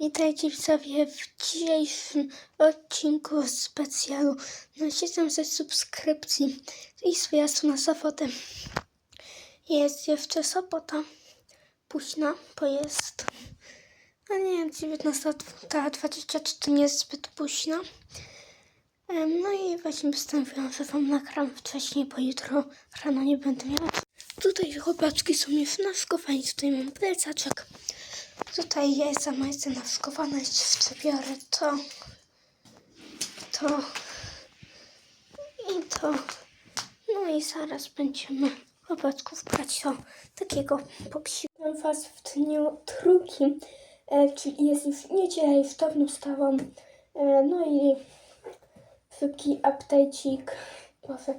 Witajcie widzowie w dzisiejszym odcinku specjalu na 700 subskrypcji i zwiastu na sobotę. Jest jeszcze sobota, późna, bo jest, no nie wiem, 19.20 to nie jest zbyt późno. Em, No i właśnie postanowiłam, że wam nagram wcześniej, bo jutro rano nie będę miała. Tutaj chłopaczki są mi wnaszkowani, tutaj mam plecaczek. Tutaj jest sama jestem naszkowana, jeszcze biorę to, to i to. No i zaraz będziemy chłopaczków brać do takiego popsiku. Witam Was w dniu drugim, e, czyli jest już niedziela, już dawno wstałam. E, no i szybki update'ik. Boże,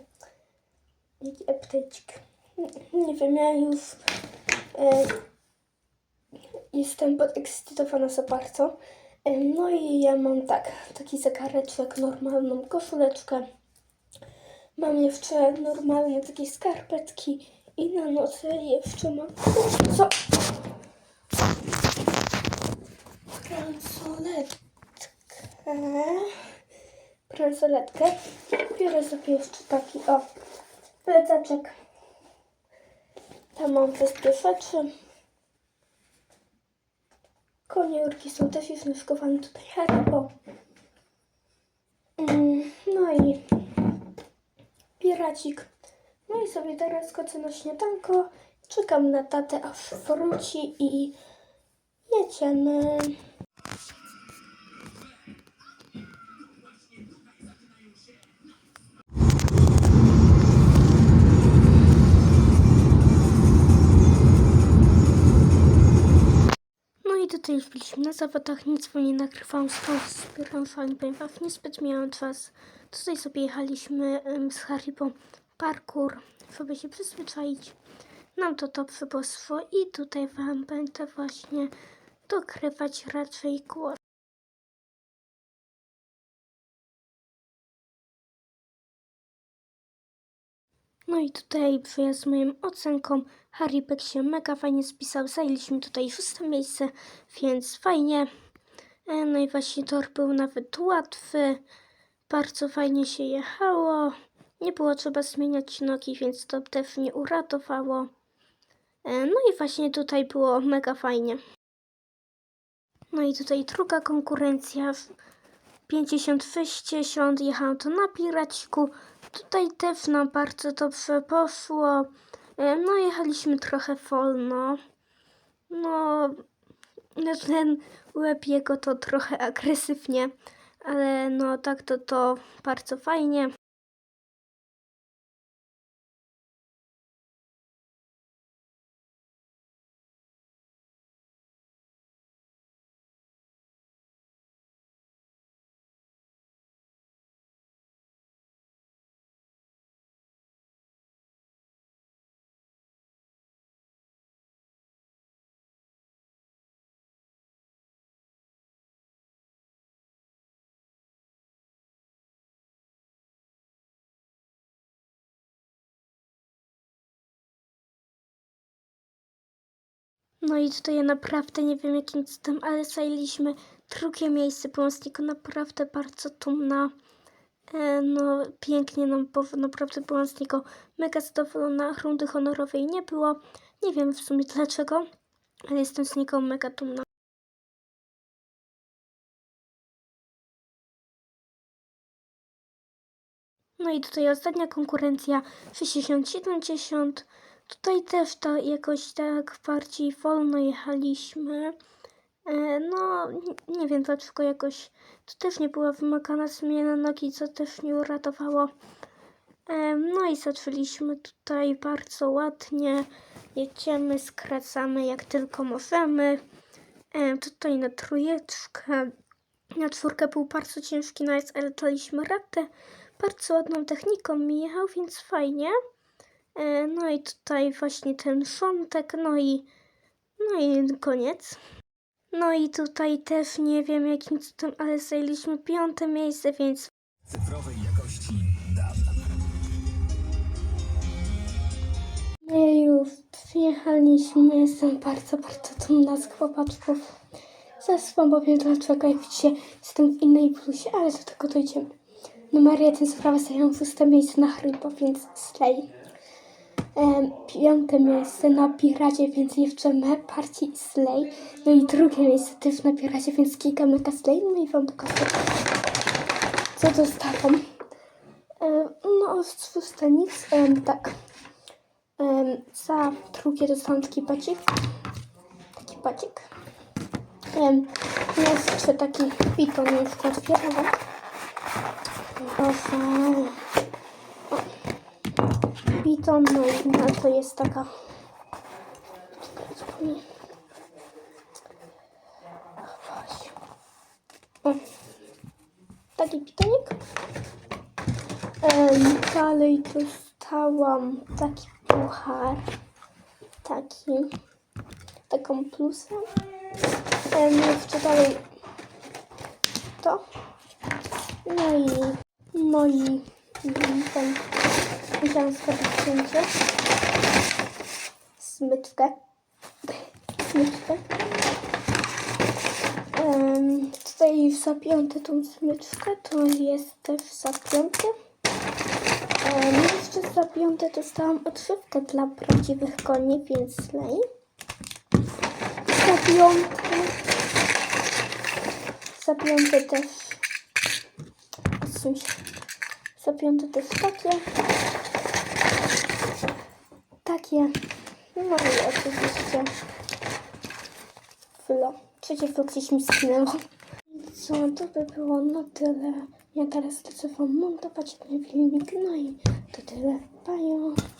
jaki update'ik? Nie wiem, ja już e, jestem podekscytowana za bardzo. No i ja mam tak, taki zegareczek, normalną koszuleczkę. Mam jeszcze normalne takie skarpetki i na nocy jeszcze mam... Co? Bransoletkę. Bransoletkę. Biorę sobie jeszcze taki, o, plecaczek. Tam mam wszystkie rzeczy. Koniurki są też już myszkowane tutaj Haribo. Mm, No i piracik. No i sobie teraz kończę na śniadanko. Czekam na tatę aż wróci i jedziemy. Tutaj byliśmy na zawodach, nic wam nie nagrywałam, stąd zbieram fajnie, powiem wam, niezbyt miałam czas. Tutaj sobie jechaliśmy em, z Haribo parkour, żeby się przyzwyczaić. Nam to dobrze poszło i tutaj wam będę właśnie dogrywać raczej głos. No i tutaj wyjazd z moją ocenką. Harry się mega fajnie spisał. Zajęliśmy tutaj szóste miejsce, więc fajnie. E, No i właśnie tor był nawet łatwy. Bardzo fajnie się jechało. Nie było trzeba zmieniać nogi, więc to też mnie uratowało. E, No i właśnie tutaj było mega fajnie. No i tutaj druga konkurencja. 50-60 jechałam to na piraciku. Tutaj też nam bardzo dobrze poszło. E, No jechaliśmy trochę wolno. No, no ten łeb jego to trochę agresywnie, ale no tak to to bardzo fajnie. No i tutaj ja naprawdę nie wiem jakim cudem, ale zajęliśmy drugie miejsce. Niego naprawdę bardzo dumna. E, no pięknie nam poszło, naprawdę niego mega zadowolona. Rundy honorowej nie było. Nie wiem w sumie dlaczego, ale jestem z niego mega dumna. No i tutaj ostatnia konkurencja 60-70. Tutaj też to jakoś tak bardziej wolno jechaliśmy. E, No, nie, wiem dlaczego jakoś to też nie była wymagana zmiana nogi, co też nie uratowało. E, No i zaczęliśmy tutaj bardzo ładnie. Jedziemy, skracamy jak tylko możemy. E, Tutaj na trójeczkę. Na czwórkę był bardzo ciężki najazd, ale daliśmy radę. Bardzo ładną techniką mi jechał, więc fajnie. E, No i tutaj właśnie ten szontek, no i no i koniec. No i tutaj też nie wiem jakim cudem, ale zajęliśmy piąte miejsce, więc cyfrowej jakości DAB. my już przyjechaliśmy. Jestem bardzo, bardzo dumna z chłopaczków. Zaraz wam powiem dlaczego, jak widzicie, jestem w innej bluzie, ale do tego dojdziemy. Numer jeden sprawa zajęłam szóste miejsce na Hrybo, więc slay. Piąte miejsce na Piracie, więc jeszcze partii slay. No i drugie miejsce też na Piracie, więc kilka mega slay. No i wam pokażę, co dostałam. No, z szóste nic, tak. Za drugie dostałam taki bacik. Taki bacik. Um, jeszcze taki piton już otwierałam. Proszę. Piton, no i na to jest taka... O. Taki pitonik. Em, dalej dostałam taki puchar. Taki. Taką plusę. Em, jeszcze dalej to. No i, no i ten, musiałam zrobić zdjęcie. Smyczkę. Smyczkę. Um, tutaj zapiąte tą smyczkę, to jest też zapiąte. Um, jeszcze zapiąte dostałam odżywkę dla prawdziwych koni, więc slay zapiąte. Zapiąte też. Zapiąte też takie. Takie. No i oczywiście. Flo. Trzecie flo gdzieś mi skinęło. Co, to by było na tyle. Ja teraz lecę wam montować ten filmik. No i to tyle. Bye.